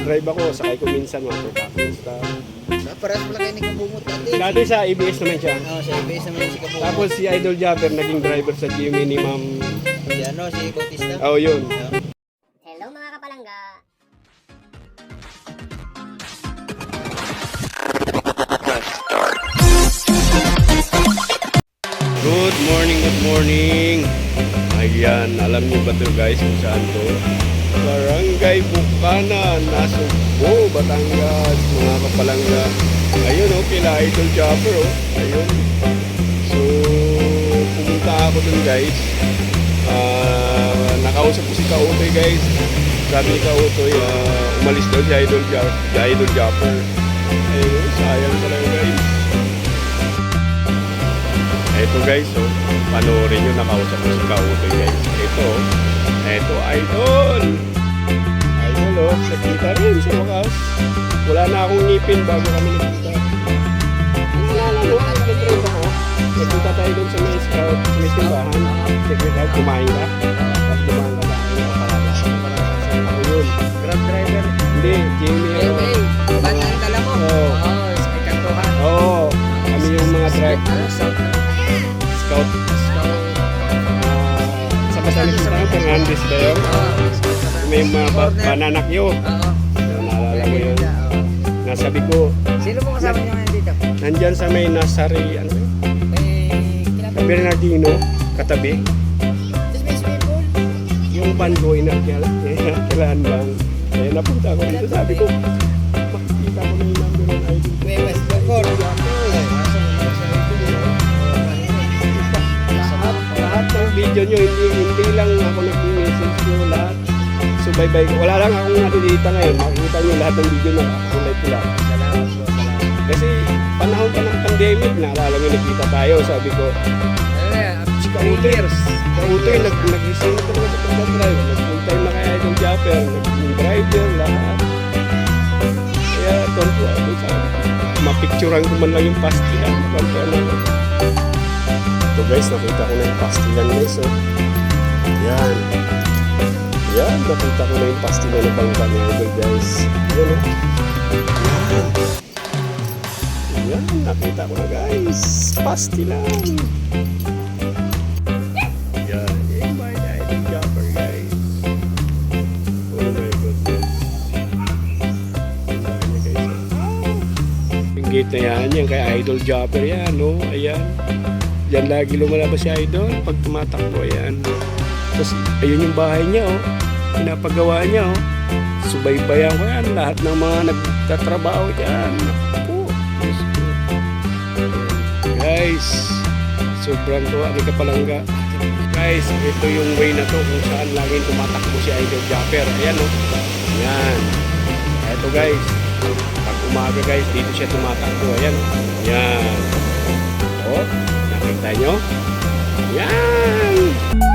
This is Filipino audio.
nagdadrive ako, sakay ko minsan mga kapista. Parehas pala kayo ni Kabungot dati. Dati sa ABS naman siya. Oo, sa ABS naman si Kabungot. Tapos si Idol Jabber naging driver sa GMA ni Ma'am. si ano, si Bautista. Oh, yun. Hello mga kapalangga! Good morning, good morning. Ayan, alam niyo ba ito guys kung saan to? Barangay Bukana, Nasugbo, Batangas, mga kapalangga. Ayun oh, kila Idol Jabber oh. Ayun. So, pumunta ako dun guys. Ah, nakausap ko si Kautoy guys. Sabi ni Kautoy, ah, umalis daw si Idol, si Idol Jabber. Ayun, oh, sayang talaga guys. Ito guys, so, panoorin nyo, nakausap ko si Kautoy guys. Ito, ito, idol! Idol, oh, nakita rin sa wakas. Wala na akong ngipin bago kami nagkita. Nalala mo, nag-trend ako. Nagkita tayo doon sa may scout, sa may simbahan. Secret out, kumain ka. Tapos kumain ka tayo. Ako yun. Grab driver. Hindi. Hey, ako. hey. Ba't ang tala mo? Oo. Sa may kantuhan. Oo, kami yung mga drive, sa Batangas tayo, Fernandez ba yun? May mga ba- bananakyo. Oo. Naalala mo yun. Nasabi ko, Sino mo kasama niyo ngayon dito? nandyan sa may Nasari, ano yun? May Sa. Bernardino, katabi. Just may swimming pool? Yung van ko, inakyal. Kailangan lang. Kaya napunta ako dito. Sabi ko, makikita ko na yung number video nyo, hindi, hindi lang ako nag-message nyo lahat. Subaybay ko. Wala lang akong nakikita ngayon. Makikita nyo lahat ng video na kulay pula. Salamat po, salamat. Kasi panahon pa ng pandemic, naalala mo nakita tayo. Sabi ko, Kautoy. Kautoy, nag nag-ising na sa pagdadrive. Nag-full time na kaya yung Japper, naging driver, lahat. Kaya, tonto ako sa mapicturean ko man lang yung pastilan. Tonto na ako. Ito guys, nakita ko na yung pastilan guys. Oh. Yan. Yan, nakita ko na yung pastilan ng bangka ni guys. Yan oh. Yan. Yan, nakita ko na guys. Pastilan. Yan. Yung my Idol Japper guys. Oh my goodness. Yan guys. Yung gate na yan, yan kay Idol Japper yan, no? Ayan. Yan lagi lumalabas si Idol pag tumatakbo, ayan. Tapos, ayun yung bahay niya, oh. Pinapagawa niya, oh. Subaybayan ko yan. Lahat ng mga nagtatrabaho dyan. Naku. Ayan. Guys, sobrang tuwa ni Kapalangga. Guys, ito yung way na to kung saan laging tumatakbo si Idol Japper. Ayan, oh. Yan. Ito guys, pag umaga guys, dito siya tumatakbo. Ayan. Yan. Oh, Nakita nyo? Yan!